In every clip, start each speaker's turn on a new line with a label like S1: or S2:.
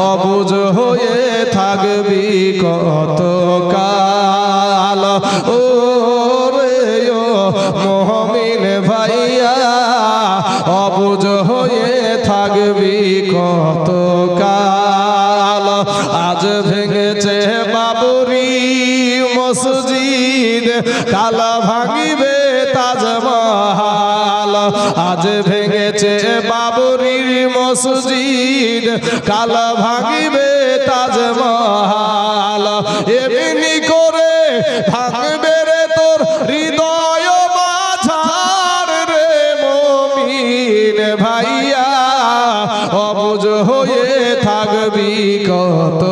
S1: অবুঝ হয়ে থাকবি কত কাল ও রে মহমিন ভাইয়া অবুঝ হয়ে থাকবি কত কাল আজ ভেঙেছে বাবুরি মসজিদ, কালা ভাঙিবে তাজমহাল আজ ভেঙেছে বাবুরির মসজিদ কালা ভাঙিবে তাজমহাল এমনি করে ভাঙবে রে তোর হৃদয় মাঝার রে মমিন ভাইয়া। অবুজ হয়ে থাকবি কত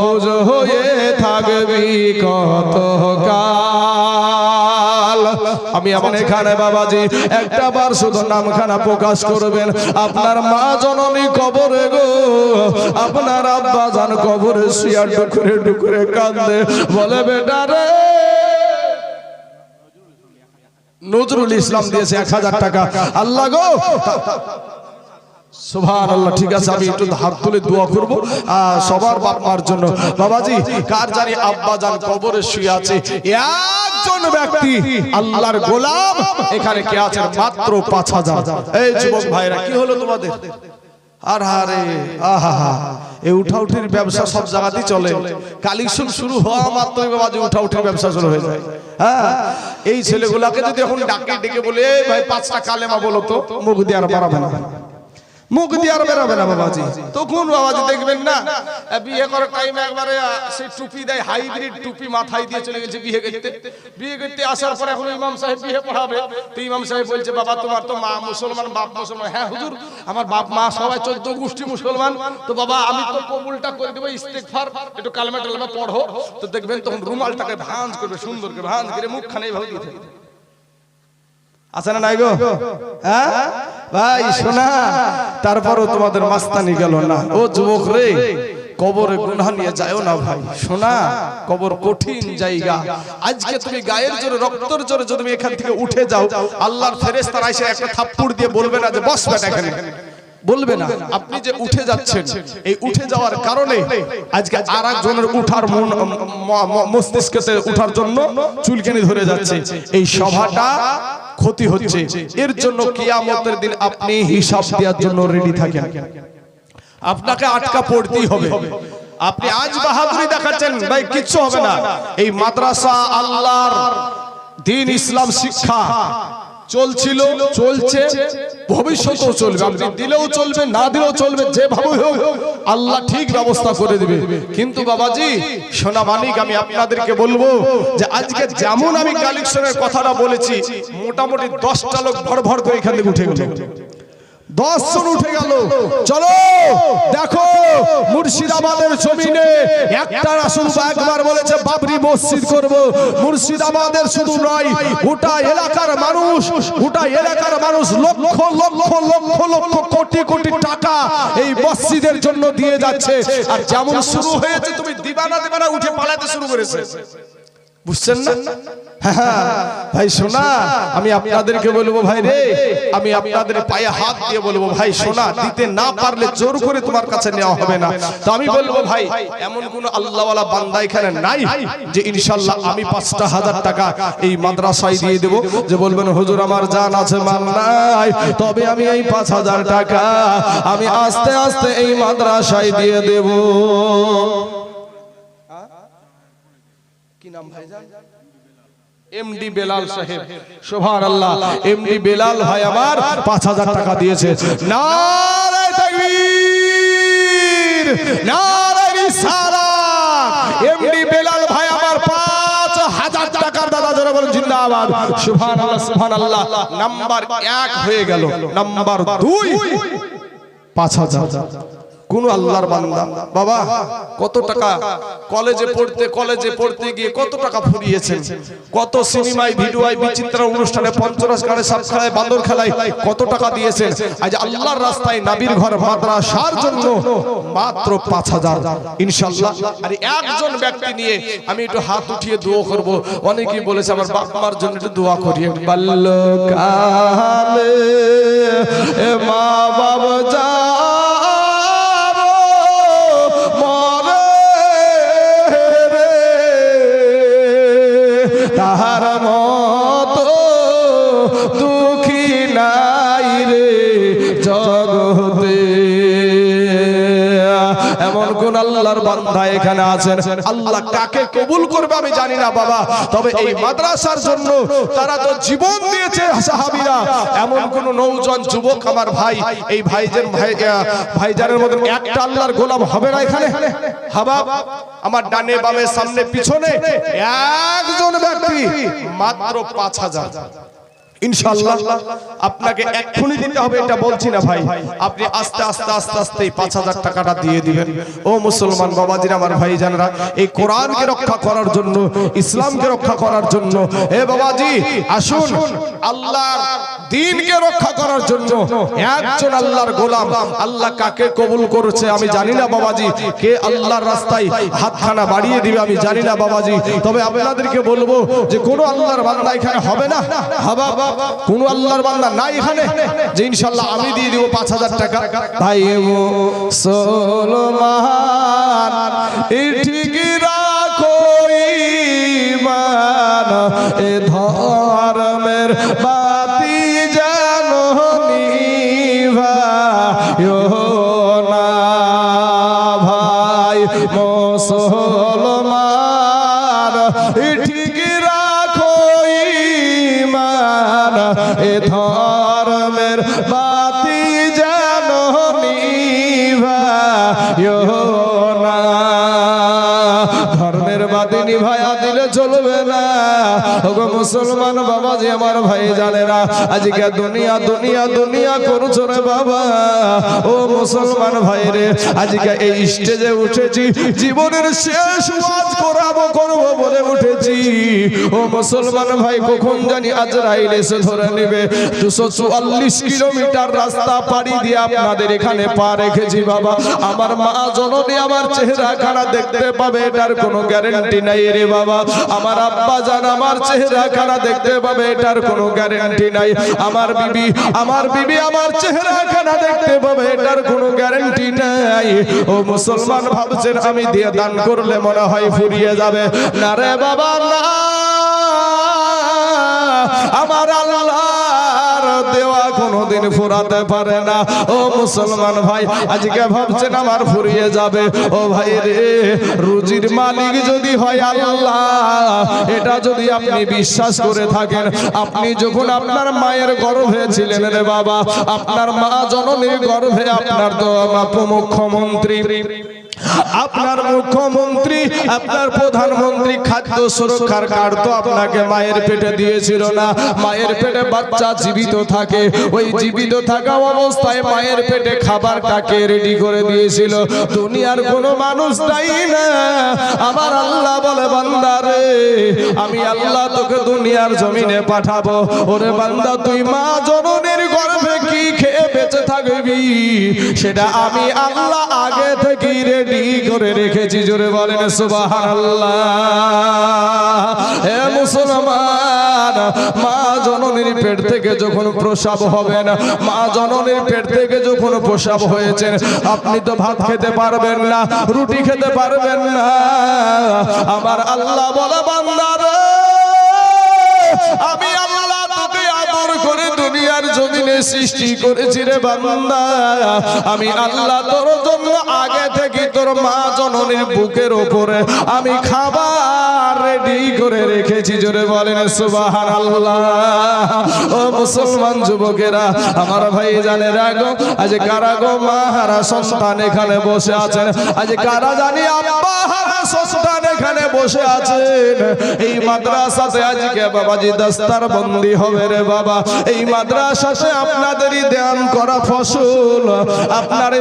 S1: অবুঝ হয়ে থাকবি কত আমি আমার এখানে বাবাজি, একটা বার শুধু নামখানা প্রকাশ করবেন। আপনার মা জননী কবরে গো, আপনার আব্বা জান কবরে শুয়া ডুকরে ডুকরে কান্দে বলে, বেটা রে, নজরুল ইসলাম দিয়েছে এক হাজার টাকা। আল্লাহ গো সুভান আল্লাহ ঠিক আছে, আমি একটু হাত তুলে দোয়া করব। সবার জন্য। বাবাজি, কার জানি আব্বা কবরে শুয়ে আছে? একজন ব্যক্তি, আল্লাহর এখানে কে আছেন মাত্র পাঁচ হাজার। এই যুবক ভাইরা, কি হলো তোমাদের? আর হারে ব্যবসা সব জায়গাতেই চলে। কালেকশন শুরু হওয়া মাত্রই বাবাজি উঠাউঠির ব্যবসা শুরু হয়ে যায়। হ্যাঁ এই ছেলেগুলাকে যদি এখন ডাকে, ডেকে বলে ভাই, পাঁচটা কালেমা বলো তো, মুখ দিয়ে আর পারাবে না। মুখ দিয়ে আর বেরোবে না বাবাজি। তখন বাবাজি দেখবেন না বিয়ে করার টাইমে একবারে সেই টুপি দেয় হাইব্রিড টুপি মাথায় দিয়ে চলে গেছে বিয়ে করতে। বিয়ে করতে আসার পর এখন ইমাম সাহেব বিয়ে পড়াবে। তো ইমাম সাহেব বলছে বাবা তোমার তো মা মুসলমান বাপ মুসলমান। হ্যাঁ হুজুর আমার বাপ মা সবাই চোদ্দ গোষ্ঠী মুসলমান। তো বাবা আমি তো কবুলটা করে দেবো ইস্তেকফার একটু কালমা টালমা পড়ো। তো দেখবেন তখন রুমালটাকে ভাঁজ করবে সুন্দর করে ভাঁজ করে মুখখানে এইভাবে দিয়ে থাকবে। আছে না নাই গো? হ্যাঁ? ভাই, শোনা, তারপরও তোমাদের মাস্তানি গেল না। ও যুবক রে, কবরে গুনাহ নিয়ে যাও না ভাই। শোনা, কবর কঠিন জায়গা। আজকে তুমি গায়ের জোরে, রক্তর জোরে যদি এখান থেকে উঠে যাও, আল্লাহর ফেরেশতারা এসে একটা থাপ্পড় দিয়ে বলবে না যে, বস বেটা এখানে। বলবে না। আপনি যে উঠে যাচ্ছেন এই উঠে যাওয়ার কারণে আজকে আর একজনের উঠার মন ম- ম- উঠার জন্য চুলকানি ধরে যাচ্ছে। এই সভাটা ক্ষতি হচ্ছে। এর জন্য কিয়ামতের দিন আপনি হিসাব দেওয়ার জন্য রেডি থাকেন। আপনাকে আটকা পড়তেই হবে। আপনি আজ বাহাদুরি দেখাচ্ছেন। ভাই কিচ্ছু হবে না। এই মাদ্রাসা আল্লাহর দিন ইসলাম শিক্ষা। চলছিল, চলছে, ভবিষ্যতেও চলবে। আপনি দিলেও চলবে, না দিলেও চলবে যেভাবে হোক, আল্লাহ ঠিক ব্যবস্থা করে দিবে। কিন্তু বাবাজি, সোনা মানিক, আমি আপনাদেরকে বলব যে আজকে যেমন আমি কালেকশনের কথাটা বলেছি, মোটামুটি দশটা লোক ভর ভর করে এখান থেকে উঠে গেল। দশ জন উঠে গেল। চলো দেখো মুর্শিদাবাদের জমিনে একটা রাসুল একবার বলেছে বাবরি মসজিদ করব। মুর্শিদাবাদের শুধু নয় গোটা এলাকার মানুষ গোটা এলাকার মানুষ লক্ষ লক্ষ লক্ষ লক্ষ কোটি কোটি টাকা এই মসজিদের জন্য দিয়ে যাচ্ছে। আর যেমন শুরু হয়েছে তুমি দিবানা দিবানা উঠে পালাতে শুরু করেছে। বুঝছেন না? হ্যাঁ, ভাই শোনা আমি আপনাদেরকে বলব ভাই রে আমি আপনাদের পায়ে হাত দিয়ে বলব ভাই শোনা দিতে না পারলে জোর করে তোমার কাছে নেওয়া হবে না। তো আমি বলব ভাই এমন কোন আল্লাহওয়ালা বান্দা এখানে নাই যে ইনশাল্লাহ আমি পাঁচটা হাজার টাকা এই মাদ্রাসায় দিয়ে দেবো যে বলবেন হুজুর আমার জান আছে মাল নাই তবে আমি এই পাঁচ হাজার টাকা আমি আস্তে আস্তে এই মাদ্রাসায় দিয়ে দেবো। নাম ভাইজান? এমডি বেলাল সাহেব। সোভান আল্লাহ এমডি বেলাল ভাই আমার পাঁচ হাজার টাকা দিয়েছে। নারায় তাকবীর নারায় রিসালাত এমডি বেলাল ভাই আমার পাঁচ হাজার টাকার দাদা যারা বলেন জিন্দাবাদ। সুবহান আল্লাহ সুবহান আল্লাহ নাম্বার এক হয়ে গেল। নাম্বার দুই পাঁচ হাজার। কোন আল্লাহর বান্দা। বাবা, কত টাকা কলেজে পড়তে কলেজে পড়তে গিয়ে কত টাকা ফুরিয়েছেন? কত সিনেমায়, ভিডিওয়, বিচিত্র অনুষ্ঠানে পঞ্চরস গানে সাপ খেলায় বান্দর খেলায় কত টাকা দিয়েছেন? আজ আল্লাহর রাস্তায় নাবির ঘর, মাদ্রাসার জন্য মাত্র পাঁচ হাজার। ইনশাল্লাহ আর একজন ব্যক্তি নিয়ে আমি একটু হাত উঠিয়ে দোয়া করব। অনেকেই বলেছে, আমার বাপ মার জন্য একটু দোয়া করি। বাল্যকালে মা বাবা যা আল্লাহর বান্দা এখানে আছেন। আল্লাহ কাকে কবুল করবে আমি জানি না বাবা। তবে এই মাদ্রাসার জন্য তারা তো জীবন দিয়েছে সাহাবীরা। এমন কোন নৌজন যুবক আমার ভাই, এই ভাইজের ভাই ভাইজানের মতন একটা আল্লাহর গোলাম হবে না এখানে? হাবা আমার ডানে বামে, সামনে, পিছনে একজন ব্যক্তি, মাত্র পাঁচ হাজার। ইনশাআল্লাহ আপনাকে এক্ষুনি দিতে হবে এটা বলছি না ভাই। আপনি আস্তে আস্তে আস্তে আস্তে এই পাঁচ হাজার টাকাটা দিয়ে দিবেন। ও মুসলমান বাবাজিরা আমার ভাই জানরা এই কোরআনকে রক্ষা করার জন্য ইসলামকে রক্ষা করার জন্য। এ বাবাজি আসুন আল্লাহর দিনকে রক্ষা করার জন্য। একজন আল্লাহর গোলাম। আল্লাহ কাকে কবুল করেছে? আমি জানি না বাবাজি। কে আল্লাহর রাস্তায় হাতখানা বাড়িয়ে দিবে? আমি জানি না বাবাজি। তবে আপনাদেরকে বলব যে কোনো আল্লাহর বান্দা এখানে হবে না হাবা কোন আল্লাহর বান্দা নাই এখানে যে ইনশাল্লাহ আমি দিয়ে দিব পাঁচ হাজার টাকা। ভাই মুসলমান এই ঠিক রাখো ইমান এ ধর্মের বাতি মুসলমান বাবা যে আমার ভাই জানে না আজকে দুনিয়া দুনিয়া দুনিয়া করছ রে বাবা। ও মুসলমান ভাই রে আজকে এই স্টেজে উঠেছি, জীবনের শেষ ওয়াজ করাবো, করব বলে উঠেছি। ও মুসলমান ভাই, কখন জানি আজরাইল এসে ধরে নেবে। দুশো চুয়াল্লিশ কিলোমিটার রাস্তা পাড়ি দিয়ে আপনাদের এখানে পা রেখেছি বাবা। আমার মা জননী আমার চেহারা খানা দেখতে পাবে, এটার কোনো গ্যারেন্টি নাই রে বাবা। আমার আব্বা জান আমার চেহারা খানা দেখতে পাবে, এটার কোনো গ্যারেন্টি নাই। আমার বিবি আমার বিবি আমার চেহারা খানা দেখতে পাবে, এটার কোনো গ্যারেন্টি নাই। ও মুসলমান ভাবছেন, আমি দিয়ে দান করলে মনে হয় ফুরিয়ে যাবে। না রে বাবা, না। আমার আল্লাহর দেওয়া কোনোদিন ফুরাতে পারে না। ও মুসলমান ভাই, আজকে ভাবছেন আমার ফুরিয়ে যাবে। ও ভাই রে, রুজির মালিক যদি হয় আল্লাহ, এটা যদি আপনি বিশ্বাস করে থাকেন, আপনি যখন আপনার মায়ের গর্ভে ছিলেন রে বাবা, আপনার মা জননীর গর্ভে আপনার তো মুখ্যমন্ত্রী। আপনার মুখ্যমন্ত্রী, আপনার প্রধানমন্ত্রী খাদ্য সুরক্ষার কার্ড তো আপনাকে মায়ের পেটে দিয়েছিল না। মায়ের পেটে বাচ্চা জীবিত থাকে। ওই জীবিত থাকা অবস্থায় মায়ের পেটে খাবারটাকে রেডি করে দিয়েছিল? দুনিয়ার কোনো মানুষ নাই না। আমার আল্লাহ বলে বান্দারে আমি আল্লাহ তোকে দুনিয়ার জমিনে পাঠাবো। ওরে বান্দা, তুই মা জননীর গর্ভে সেটা আমি আল্লাহ আগে থেকে রেডি করে রেখেছি, জোরে বলেন হে মুসলমান, মা জননীর পেট থেকে যখন প্রসাব হবে না মা জননীর পেট থেকে যখন প্রসাব হয়েছেন, আপনি তো ভাত খেতে পারবেন না, রুটি খেতে পারবেন না। আমার আল্লাহ বলে বান্দারে আমি আল্লাহ জমিনে সৃষ্টি করেছি রে বান্দা। আমি আল্লাহ তোর জন্য আগে থেকে তোর মা জননীর বুকের ওপরে আমি খাবার রেডি করে রেখেছি, জোরে বলেন সুবাহান আল্লাহ ও মুসলমান যুবকেরা, আমার ভাই জানে রাগো আজ কারা গো মা হারা সন্তান এখানে বসে আছেন? আজ কারা জানি আব্বা হারা সন্তান এখানে বসে আছেন? এই মাদ্রাসাতে আজকে বাবাজি দস্তার বন্দি হবে রে বাবা। এই মাদ্রাসাতে আপনাদেরই দান করা ফসল। আপনার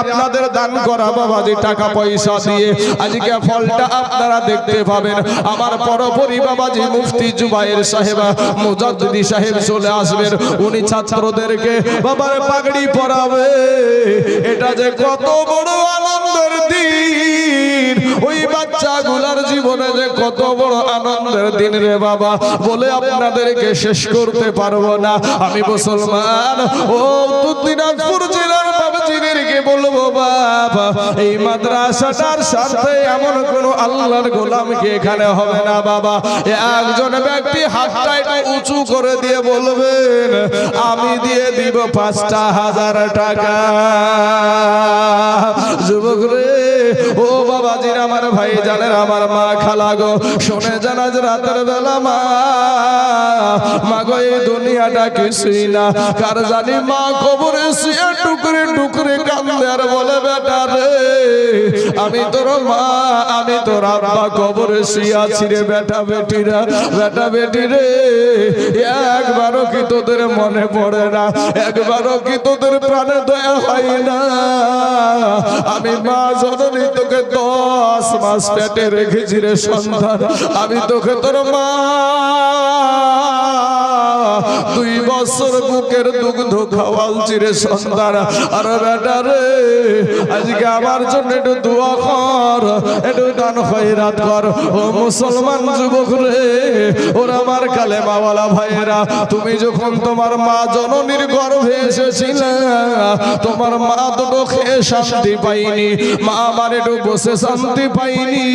S1: আপনাদের দান করা বাবা যে টাকা পয়সা দিয়ে আজকে ফলটা আপনারা দেখতে পাবেন। আমার পরপরি বাবাজি, মুফতি জুবাইর সাহেব, মুজাদ্দিদি সাহেব চলে আসবেন। উনি ছাত্রদেরকে, বাবার পাগড়ি পরাবে। এটা যে কত বড় আনন্দের দিন। ওই বাচ্চা বাচ্চাগুলার জীবনে যে কত বড় আনন্দের দিন রে বাবা, বলে আপনাদেরকে শেষ করতে পারব না। আমি মুসলমান, ও দিনাজপুর জেলার বাবাজিদেরকে বলব বাবা, এই মাদ্রাসাটার সাথে এমন কোন আল্লাহর গোলামকে এখানে হবে না, বাবা। একজন ব্যক্তি হাতটা একটু উঁচু করে দিয়ে বলবেন, আমি দিয়ে দিব পাঁচটা হাজার টাকা। যুবক রে, ও বাবাজির আমার ভাই জানেন আমার মা খালা গো, শুনে জানাজ রাতের বেলা, মা। মা গো এই দুনিয়াটা কিছুই না। কার জানি মা কবরে শুয়ে টুকরে টুকরে কান্দে আর বলে, বেটা রে, আমি তোর মা, আমি তোর আব্বা কবরে শুয়ে আছি রে, বেটা বেটিরা, বেটা বেটি রে একবারও কি তোদের মনে পড়ে না? একবারও কি তোদের প্রাণে দয়া হয় না? আমি মা জননী, তোকে দশ মাস পেটে রেখেছি রে সন্তান। আমি তোকে তোর মা দুই বছর বুকের দুগ্ধ খাওয়ালছি রে সন্তান। আর বেটা রে, আজকে আমার জন্য একটু দোয়া কর, একটু দান খয়রাত কর। ও মুসলমান যুবক রে, ওরা আমার কালে মাওয়ালা ভাইয়েরা, তুমি যখন তোমার মা জননীর গর্ভে এসেছিলে, তোমার মা দুটো খেয়ে শান্তি পাইনি, মা আমার একটু বসে শান্তি পাইনি,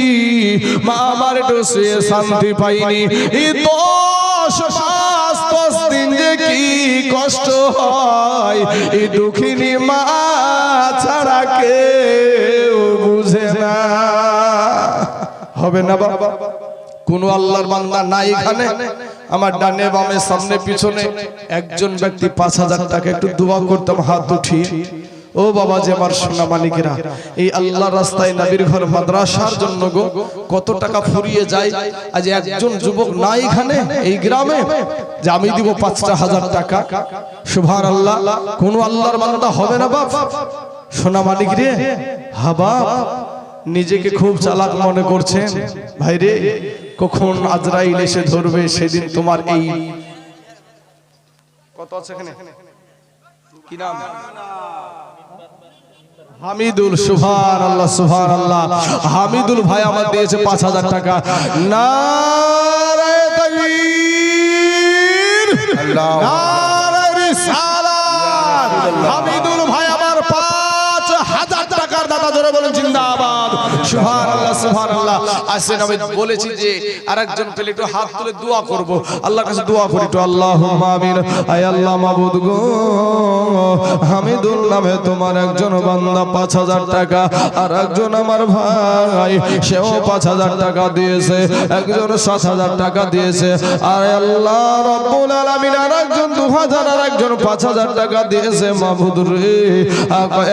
S1: মা আমার একটু শুয়ে শান্তি পাইনি। যে কি কষ্ট হয়, এই দুঃখিনী মা ছাড়া কে বুঝে না। হবে না বাবা। কোন আল্লাহর বান্দা নাই এখানে। আমার ডানে বামে, সামনে, পিছনে একজন ব্যক্তি পাঁচ হাজার টাকা একটু দোয়া করতাম, হাত উঠিয়ে। ও বাবা যে আমার সোনা মালিকেরা এই আল্লাহ রাস্তায় নবীর ঘর মাদ্রাসার জন্য গো, কত টাকা ফুরিয়ে যায়। আজ একজন যুবক নাই এখানে, এই গ্রামে, যে আমি দিব পাঁচটা হাজার টাকা। সুভার আল্লাহ কোন আল্লাহর বান্দা হবে না বাপ। সোনা মালিক রে হাবা নিজেকে খুব চালাক মনে করছেন ভাই রে, কখন আজরাইল এসে ধরবে, সেদিন তোমার এই কত আছে এখানে? কি নাম? হামিদুল সুভান আল্লাহ সুভান আল্লাহ হামিদুল ভাই আমার দিয়েছে পাঁচ হাজার টাকা। না হামিদুল ভাই আমার পাঁচ হাজার টাকার দাদা ধরে বলেন জিন্দাবাদ। আসেন আমি বলেছি যে আরেকজন পেলে একটু হাত তুলে দোয়া করব। আল্লাহর কাছে দোয়া করি একটু আল্লাহ আমিন। আয় আল্লাহ মাবুদ গো হামিদুল নামে তোমার একজন বান্দা পাঁচ হাজার টাকা আর একজন আমার ভাই সেও পাঁচ হাজার টাকা দিয়েছে একজন সাত হাজার টাকা দিয়েছে। আর আল্লাহ রব্বুল আলামিন আর একজন দু হাজার আর একজন পাঁচ হাজার টাকা দিয়েছে মাহবুদ রে।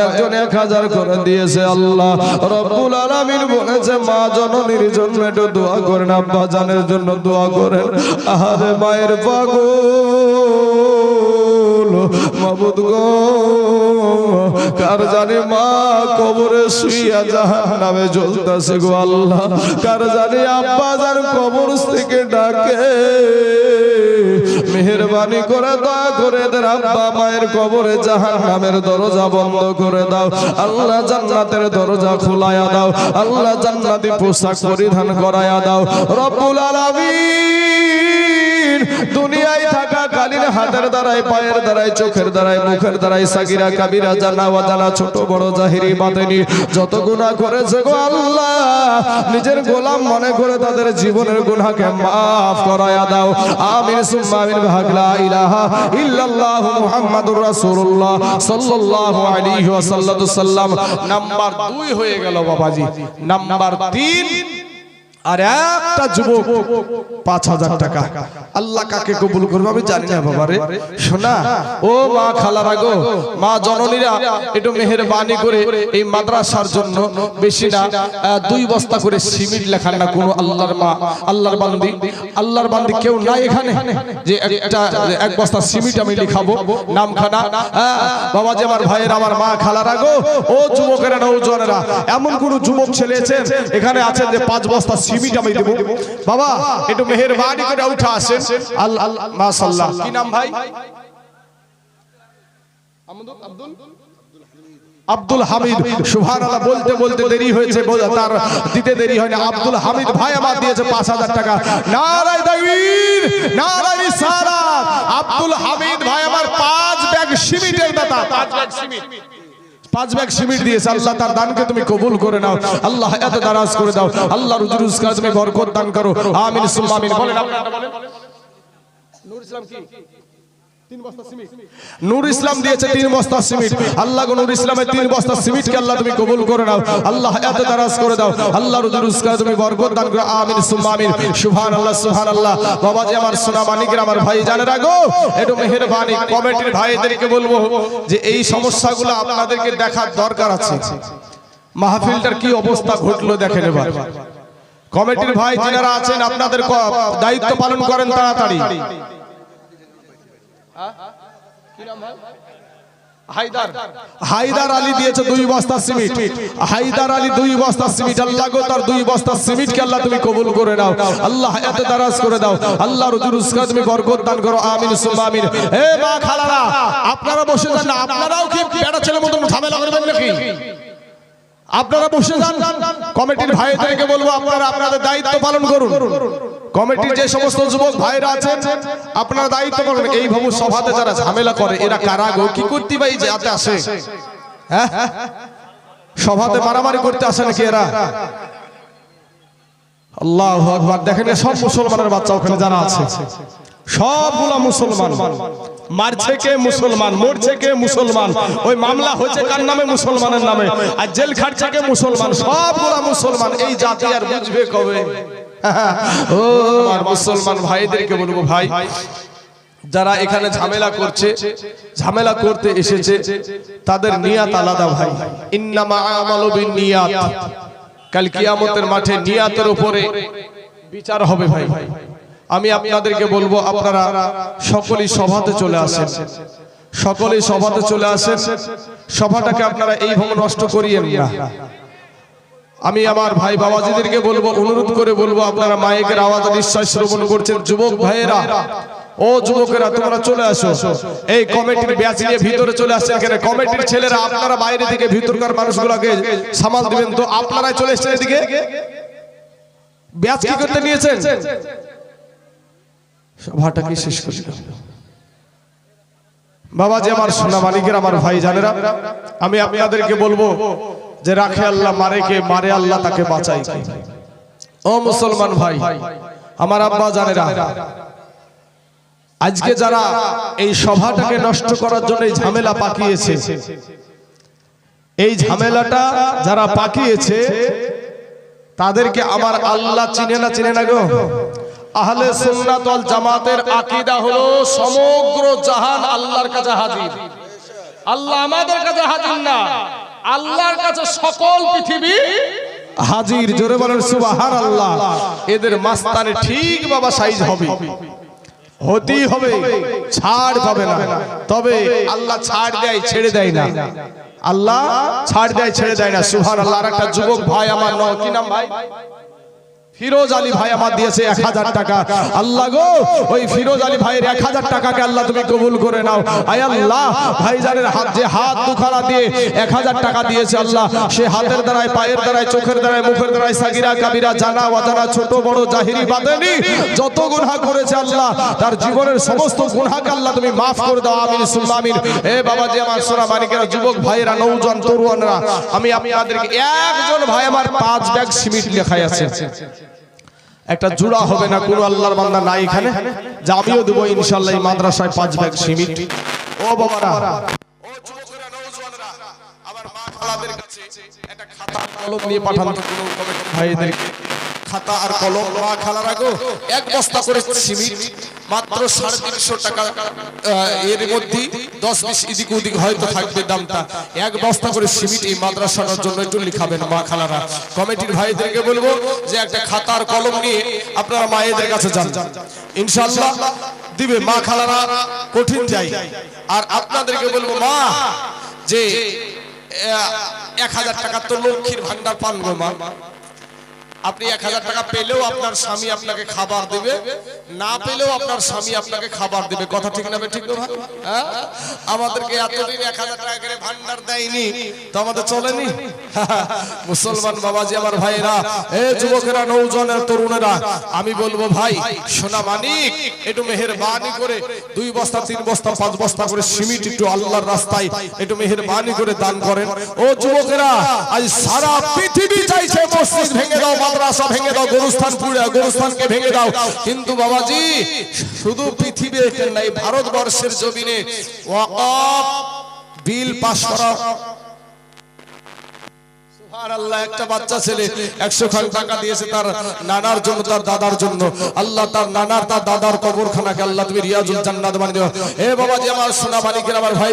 S1: একজন এক হাজার করে দিয়েছে আল্লাহ। রব্বুল আলামিন বলেছে মা জননীর জন্য একটু দোয়া করেন, আব্বা জানের জন্য দোয়া করেন। আহারে মায়ের পাগল, মাবুদ গো, কার জানি মা কবরে শুইয়া জাহান নামে জ্বলতেছে গো আল্লাহ। কার জানে আব্বা যার কবর থেকে ডাকে। মেহরবানি করে দয়া করে দেন আব্বা মায়ের কবরে জাহান নামের দরজা বন্ধ করে দাও। আল্লাহ জান্নাতের দরজা খোলায়া দাও, আল্লাহ জান্নাতি পোশাক পরিধান করায়া দাও। রব্বুল আলামিন, দুনিয়ায় হাতের দ্বারাই পায়ের দ্বারাই চোখের দ্বারাই মুখের দ্বারাই সাকিরা কাবিরা, জানা ওয়াজানা ছোট, বড়, জাহিরি, বাতেনি, যত গুনাহ করেছে গো আল্লাহ, নিজের গোলাম মনে করে তাদের জীবনের গুনাহকে মাফ করায়া দাও। আমিন, সুম্মা, আমিন ভাগলা ইলাহা ইল্লাল্লাহু মুহাম্মাদুর রাসূলুল্লাহ সাল্লাল্লাহু আলাইহি ওয়াসাল্লাম। নাম্বার 2 হয়ে গেল বাবাজি। নাম্বার 3 আর একটা যুবক পাঁচ হাজার টাকা। আল্লাহ কাকে কবুল করবে আমি জানি না বাবা রে। শোনা, ও মা খালারা গো, মা জননীরা, একটু মেহেরবানি করে এই মাদ্রাসার জন্য বেশি না দুই বস্তা করে সিমেন্ট লেখান না কোনো আল্লাহর মা, আল্লাহর বান্দি। আল্লাহর বান্দি কেউ নাই এখানে। যে একটা, এক বস্তা সিমেন্ট আমি লিখাবো, নামখানা। বাবা যে আমার ভাইয়ের, আমার মা খালারা গো, ও যুবকেরা নৌজনেরা এমন কোন যুবক ছেলে এখানে আছেন যে পাঁচ বস্তা সিমিট আমি দেবো। বাবা একটু মেহেরবানি করে উঠা আসেন। আল্লাহ মাশাআল্লাহ। কি নাম ভাই? আব্দুল? হামিদ সুবহানাল্লাহ বলতে বলতে দেরি হয়েছে তার দিতে দেরি হয়নি। আব্দুল হামিদ ভাই আমার দিয়েছে পাঁচ হাজার টাকা। নারায় তাকবীর নারায় রিসালাত। আব্দুল হামিদ ভাই আমার পাঁচ ব্যাগ সিমিটের দাতা। পাঁচ ব্যাগ সিমিট পাঁচ ব্যাগ সিমেন্ট দিয়েছে আল্লাহ তার দানকে তুমি কবুল করে নাও। আল্লাহ এত দারাজ করে দাও। আল্লাহ রুজি রুজগার তুমি বরকত দান করো। আমিন সুম্মা আমিন বলেন। আপনারা বলেন। নূর ইসলাম কি? নূর ইসলাম দিয়েছে তিন বস্তা আল্লাহ নূর ইসলামের তিন বস্তা আল্লাহ তুমি কবুল করে নাও। আল্লাহ এত দারাজ করে দাও। তুমি বরকত দান করো। আমিন, সুম্মা আমিন। সুবহানাল্লাহ সুবহানাল্লাহ। বাবাজি আমার সোনা আমার ভাই জানে রাখো একটু মেহেরবানি কমিটির ভাইদেরকে বলব যে এই সমস্যাগুলো আপনাদেরকে দেখার দরকার আছে। মাহফিলটার কি অবস্থা ঘটলো দেখেন এবার। কমিটির ভাই যারা আছেন, আপনাদের দায়িত্ব পালন করেন তাড়াতাড়ি। দিয়েছে দুই বস্তা দুই বস্তা বস্তা তুমি কবুল করে আল্লাহ করে দাও। আল্লাহ তুমি করো। আমিন আপনারা বসে যান আপনারা বসে যান। কমিটির ভাইদেরকে বলব, আপনারা আপনাদের দায়িত্ব পালন করুন। কমিটির যে সমস্ত যুবক ভাইরা আছেন আপনারা দায়িত্ব পালন এই ভাবু সভাতে যারা ঝামেলা করে এরা কারা গো? কি করতে পাই যে হাতে আসে? হ্যাঁ? সভাতে মারামারি করতে আসে নাকি এরা? আল্লাহ আকবার। দেখেন সব মুসলমানের বাচ্চা ওখানে যারা আছে। সবগুলা মুসলমান। মারছে কে মুসলমান? মরছে কে মুসলমান? ওই মামলা হচ্ছে কার নামে? মুসলমানের নামে। আর জেল খাটছে কে মুসলমান? সবগুলা মুসলমান। এই জাতি আর বুঝবে কবে? ও আমার মুসলমান ভাইদেরকে বলব ভাই যারা এখানে ঝামেলা করছে ঝামেলা করতে এসেছে তাদের নিয়াত আলাদা ভাই। ইন্নামা আমালু বিন নিয়াত কাল কিয়ামতের মাঠে নিয়াতের উপরে বিচার হবে ভাই। আমি আপনাদেরকে বলব আপনারা সকলেই সভাতে চলে আসেন। সকলেই সভাতে চলে আসেন। সভাটাকে আপনারা এইভাবে নষ্ট করিয়েন না। আমি আমার ভাই বাবাজিদেরকে বলব, অনুরোধ করে বলব, আপনারা মায়েকের আওয়াজ নিশ্চয় শ্রবণ করছেন, যুবক ভাইয়েরা। ও যুবকেরা, তোমরা চলে আসো। এই কমিটির ব্যাচ নিয়ে ভিতরে চলে আসছে এখানে কমিটির ছেলেরা আপনারা বাইরে থেকে ভিতরকার মানুষগুলোকে সামাল দিবেন তো আপনারাই চলে এসেছেন এদিকে? ব্যাচ কি করতে নিয়েছেন? সভাটা কি শেষ করে দাও। বাবা যে আমার সোনা মালিকের আমার ভাই জানেরা, আমি আপনাদেরকে বলব যে রাখে আল্লাহ, মারে কে, মারে আল্লাহ তাকে বাঁচাই ও মুসলমান ভাই, আমার আব্বা জানেরা, আজকে যারা এই সভাটাকে নষ্ট করার জন্য ঝামেলা পাকিয়েছে, এই ঝামেলাটা যারা পাকিয়েছে, তাদেরকে আমার আল্লাহ চিনে না চিনে না গো। আহলে সুন্নাত ওয়াল জামাতের আকীদা হলো সমগ্র জাহান আল্লাহর কাছে হাজির। আল্লাহ আমাদের কাছে হাজির না। আল্লাহর কাছে সকল পৃথিবী হাজির জোরে বলেন সুবহানাল্লাহ। এদের মাস্তানে ঠিক বাবা সাইজ হবে। হতেই হবে ছাড় পাবে না। তবে আল্লাহ ছাড় দেয় ছেড়ে দেয় না। আল্লাহ ছাড় দেয় ছেড়ে দেয় না। সুহান আল্লাহ আর একটা যুবক ভাই আমার ন কি নাম ভাই? ফিরোজ আলী ভাই আমার দিয়েছে এক হাজার টাকা। আল্লাহ গো, ওই ফিরোজ আলী ভাইয়ের এক হাজার টাকাকে আল্লাহ তুমি কবুল করে নাও। আয় আল্লাহ, ভাইজানের হাত যে হাত দুখানা দিয়ে এক হাজার টাকা দিয়েছে আল্লাহ, সে হাতের দ্বারায়, পায়ের দ্বারায়, চোখের দ্বারায়, মুখের দ্বারায়, সাগিরা, কাবিরা, জানা, অজানা, ছোট, বড়, জাহিরি বাদেনি যত গুনাহ করেছে আল্লাহ, তার জীবনের সমস্ত গুনাহকে আল্লাহ তুমি মাফ করে দাও। আমিন সুল্লাহ আমিন। এ বাবা যে আমার সোনা মানিকেরা যুবক ভাইয়েরা, নৌজন তরুণরা আমি আমি আপনাদেরকে একজন ভাই আমার পাঁচ ব্যাগ সিমেন্ট লেখাই আছে। একটা জুড়া হবে না কোনো আল্লাহর বান্দা নাই এখানে? যে আমিও দেবো ইনশাল্লাহ এই মাদ্রাসায় পাঁচ ব্যাগ সিমেন্ট ও বাবারা। আবার মা খালাদের কাছে একটা খাতা কলম নিয়ে কমিটি ভাইদেরকে খাতা আর কলম মা খালারা গো এক বস্তা করে সিমেন্ট মাত্র সাড়ে তিনশো টাকা এর মধ্যে দশ বিশ এদিক ওদিক হয়তো থাকবে দামটা। এক বস্তা করে সিমেন্ট এই মাদ্রাসার জন্য একটু লিখাবেন মা খালারা। কমিটির ভাইদেরকে বলব যে একটা খাতার কলম নিয়ে আপনারা মায়েদের কাছে যান। যান ইনশাল্লাহ দিবে মা খালারা, কঠিন যাই। আর আপনাদেরকে বলব মা, যে এক হাজার টাকা তো লক্ষ্মীর ভান্ডার পান গো মা। আপনি এক হাজার টাকা পেলেও আপনার স্বামী আপনাকে খাবার দেবে। না পেলেও আপনার স্বামী আপনাকে খাবার দেবে। কথা ঠিক না ঠিক না হ্যাঁ? আমাদেরকে এতদিন এক হাজার টাকা করে ভান্ডার দেয়নি তো আমাদের চলেনি? মুসলমান বাবাজি আমার ভাইরা এ যুবকেরা নৌজনের তরুণেরা আমি বলব ভাই সোনা মানিক একটু মেহেরবানি করে দুই বস্তা তিন বস্তা পাঁচ বস্তা করে সিমিট একটু আল্লাহর রাস্তায় একটু মেহেরবানি করে দান করেন। ও যুবকেরা আজ সারা পৃথিবী চাইছে মসজিদ ভেঙে দাও মাদ্রাসা ভেঙে দাও গরুস্থান পুড়ে গরুস্থানকে ভেঙে দাও। কিন্তু বাবাজি শুধু পৃথিবীর নাই ভারতবর্ষের জমিনে ওয়াকফ বিল পাশ করা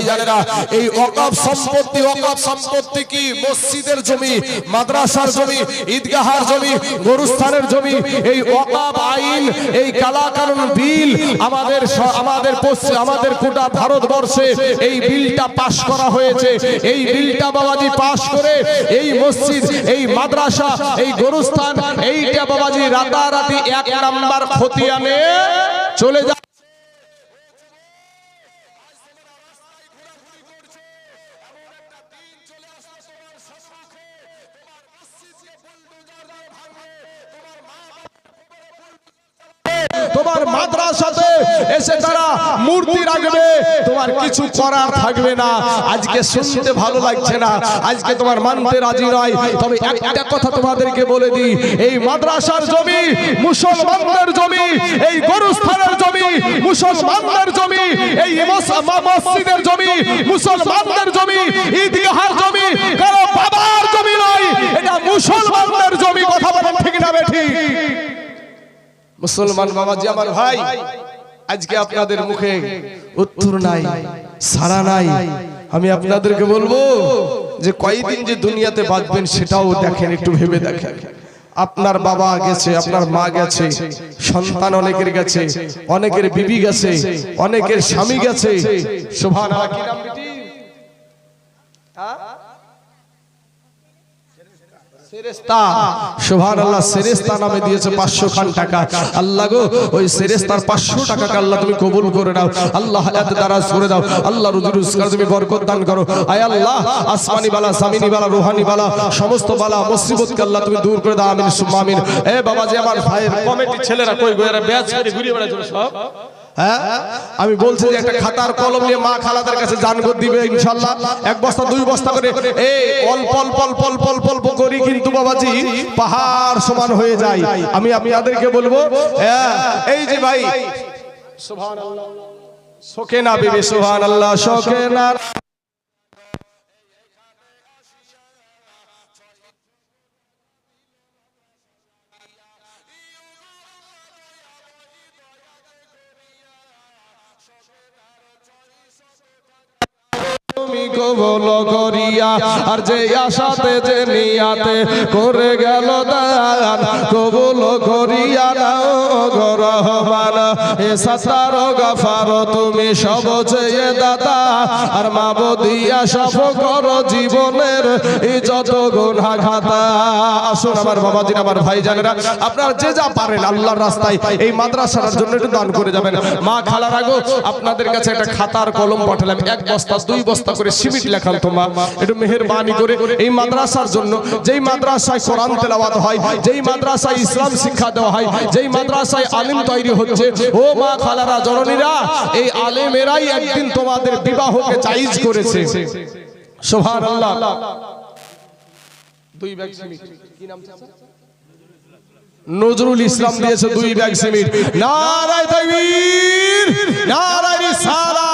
S1: জানেরা, এই মসজিদের জমি, মাদ্রাসার জমি, ঈদগাহার জমি, গরুস্থানের জমি, এই আইন, এই বিল আমাদের আমাদের পশ্চিম, আমাদের ভারতবর্ষে এই বিলটা পাশ করা হয়েছে। এই বিলটা বাবাজি পাশ করে এই মসজিদ এই মাদ্রাসা এই গরুস্থান এইটা বাবাজি রাতারাতি এক নাম্বার খতিয়ানে চলে যায় তোমার মাদ্রাসাতে এসে তারা মূর্তি রাখবে। তোমার কিছু করার থাকবে না। আজকে শুনতে ভালো লাগছে না। আজকে তোমার মানতে রাজি নয়। তবে একটা কথা তোমাদেরকে বলে দিই। এই মাদ্রাসার জমি মুসলমানদের জমি এই গরুস্থানের জমি মুসলমানদের জমি এই মসজিদের জমি মুসলমানদের জমি ঈদগাহার জমি কারও বাবার জমি নয়। এটা মুসলমানদের জমি কথা বলেন ঠিক না বেঠিক। মুসলমান বাবাজি আমার ভাই, আজকে আপনাদের মুখে উত্তর নাই সারা নাই। আমি আপনাদেরকে বলব যে কয়দিন যে দুনিয়াতে বাঁচবেন সেটাও দেখেন, একটু ভেবে দেখেন। আপনার বাবা গেছে, আপনার মা গেছে, সন্তান অনেকের গেছে, অনেকের বিবি গেছে, অনেকের স্বামী গেছে। শোভান কি নাম বিটি? হ্যাঁ? সেরেস্তা সুবহান আল্লাহ সেরেস্তা নামে দিয়েছে পাঁচশো খান টাকা আল্লাহ গো ওই সেরেস্তার পাঁচশো টাকাকে আল্লাহ তুমি কবুল করে দাও আল্লাহ হায়াত দারাজ করে দাও আল্লাহ রুজি রোজগার তুমি বরকত দান করো আয় আল্লাহ আসমানি বালা সামিনি বালা রুহানি বালা সমস্ত বালা মুসিবতকে আল্লাহ তুমি দূর করে দাও আমিন সুম্মা আমিন এ বাবা যে আমার ভাইয়ের কমিটি ছেলেরা কই গো এরা ব্যাচ করে ঘুরিয়ে বেড়াচ্ছে সব হ্যাঁ আমি বলছি যে একটা খাতার কলম নিয়ে মা খালাদের কাছে জান করে দিবে ইনশাল্লাহ এক বস্তা দুই বস্তা করে এই অল্প অল্প অল্প অল্প অল্প অল্প করি বাবাজি পাহাড় সমান হয়ে যায়। আমি আপনাদেরকে বলব হ্যাঁ, এই যে ভাই সুবহানাল্লাহ। শোকে না বিবি সোহান আল্লাহ শোকে না। তুমি কবল করিয়া, আর যে আশাতে, যে নিয়াতে করে গেল দান, কবল করিয়া নাও গো রহমান। এ সাতার গাফার তুমি সব চেয়ে দাতা, আর মাবদিয়া সব কর জীবনের এই যত গুণা ঘাতা আসুন আমার বাবাজির আমার ভাই জানেরা আপনারা যে যা পারেন আল্লাহর রাস্তায়, এই মাদ্রাসার জন্য একটু দান করে যাবেন। মা খালার আগো, আপনাদের কাছে একটা খাতার কলম পাঠালাম, এক বস্তা, দুই বস্তা করে সিমেন্ট লেখান তোমা একটু মেহেরবানি করে এই মাদ্রাসার জন্য যেই মাদ্রাসায় কোরআন তেলাওয়াত হয় যেই মাদ্রাসায় ইসলাম শিক্ষা দেওয়া হয় যেই মাদ্রাসায় আলিম তৈরি হচ্ছে ও মা খালারা জননীরা এই আলেমেরাই একদিন তোমাদের বিবাহকে জায়েজ করেছে। সুবহানাল্লাহ। দুই ব্যাগ সিমেন্ট কি নাম চাচা? নজরুল ইসলাম দিয়েছে দুই ব্যাগ সিমিট। নারায় তাকবীর নারায় সারা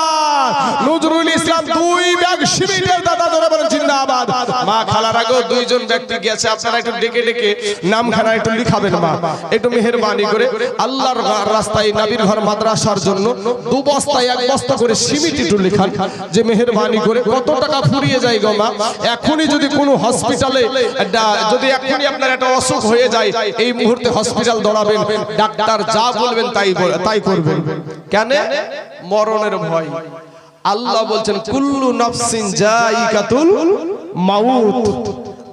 S1: নজরুল ইসলাম দুই মেহেরবানি করে কত টাকা ফুরিয়ে যায় গো মা। এখনই যদি কোনো হসপিটালে যদি এখনই আপনার একটা অসুখ হয়ে যায়, এই মুহূর্তে হসপিটাল দৌড়াবেন ডাক্তার যা বলবেন তাই তাই করবেন। কেন? মরণের ভয়। আল্লাহ বলছেন কুল্লু নফসিন জাইকাতুল মাউত।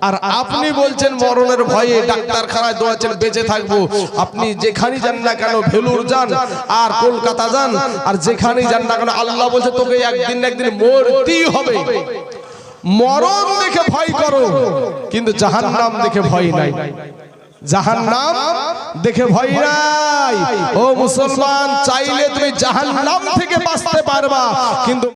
S1: আর আপনি বলছেন মরণের ভয়ে ডাক্তারখানায় দৌড়াচ্ছেন বেঁচে থাকব। আপনি যেখানেই যান না কেন ভেলুর যান আর কলকাতা যান। আর যেখানেই যান না কেন আল্লাহ বলছে তোকে একদিন না একদিন মরতেই হবে। মরণ দেখে ভয় করো কিন্তু জাহান্নাম দেখে ভয় নাই। জাহান্নাম দেখে ভয় নাই। ও মুসলমান চাইলে তুমি জাহান্নাম থেকে বাঁচতে পারবা। কিন্তু